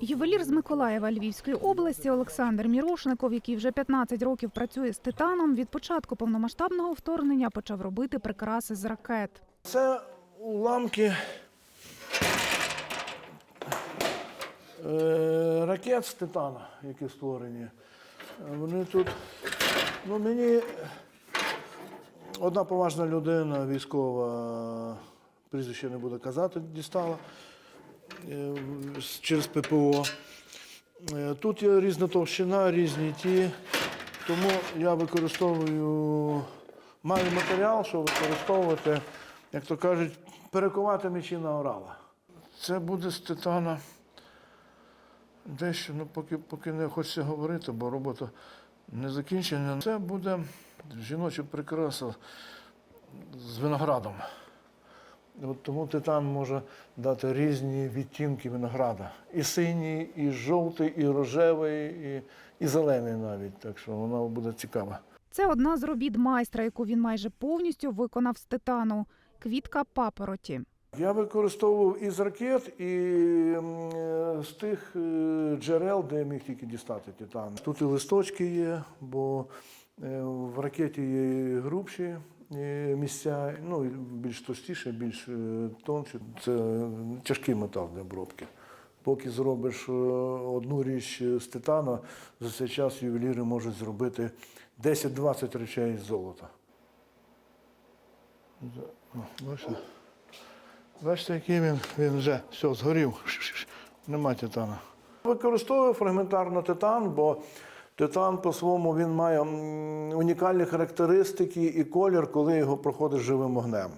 Ювелір з Миколаєва Львівської області Олександр Мірошников, який вже 15 років працює з титаном, від початку повномасштабного вторгнення почав робити прикраси з ракет. Це уламки е, ракет з титана, які створені. Вони тут, ну мені одна поважна людина, військова, прізвище не буду казати, дістала через ППО. Е, Тут є різна товщина, різні ті. Тому я використовую, маю матеріал, щоб використовувати, як то кажуть, перекувати мечі на орала. Це буде з титана. Дещо, ну поки, поки не хочеться говорити, бо робота не закінчена. Це буде жіноча прикраса з виноградом. От тому титан може дати різні відтінки винограда. І синій, і жовтий, і рожевий, і, і зелений навіть. Так що вона буде цікава. Це одна з робіт майстра, яку він майже повністю виконав з титану квітка папороті. Я використовував і з ракет, і е, з тих е, джерел, де я міг тільки дістати титан. Тут і листочки є, бо е, в ракеті є грубші місця, ну більш товстіше, більш е, тонше. Це тяжкий метал для обробки. Поки зробиш е, одну річ з титану, за цей час ювеліри можуть зробити 10-20 речей з золота. Бачите, який він, він вже все, згорів. Нема титана. Використовую фрагментарно титан, бо титан по-своєму він має унікальні характеристики і колір, коли його проходить живим огнем.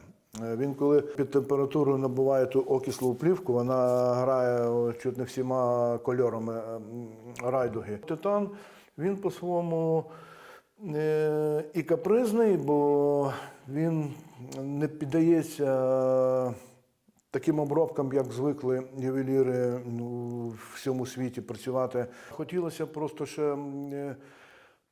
Е, Він, коли під температурою набуває ту окислу плівку, вона грає чуть не всіма кольорами е, райдуги. Титан він по-своєму е, і капризний, бо він не піддається таким обробкам, як звикли ювеліри ну, в всьому світі працювати. Хотілося просто ще е,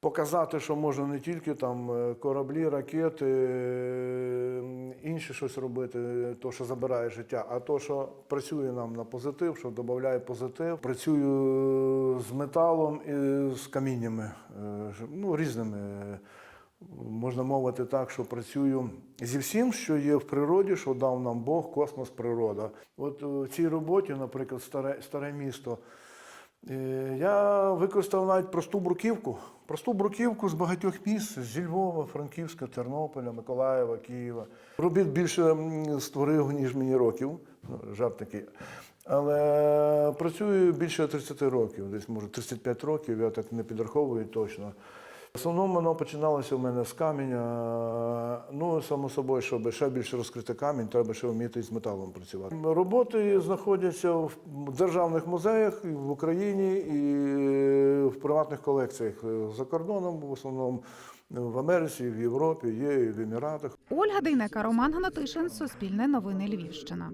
показати, що можна не тільки там е, кораблі, ракети, е, інше щось робити, то, що забирає життя, а то, що працює нам на позитив, що додає позитив. Працюю з металом і з каміннями, ну, різними. Можна мовити так, що працюю зі всім, що є в природі, що дав нам Бог, космос, природа. От у цій роботі, наприклад, старе, старе місто, е, я використав навіть просту бруківку. Просту бруківку з багатьох місць зі Львова, Франківська, Тернополя, Миколаєва, Києва. Робіт більше створив, ніж мені років. Ну, Жарт такий. Але працюю більше 30 років, десь може 35 років, я так не підраховую точно. В основному воно починалося в мене з каменя. Ну, само собою, щоб ще більше розкрити камінь, треба ще вміти з металом працювати. Роботи знаходяться в державних музеях в Україні і в приватних колекціях за кордоном, в основному в Америці, в Європі, є і в Еміратах. Ольга Дейнека, Роман Гнатишин, Суспільне новини Львівщина.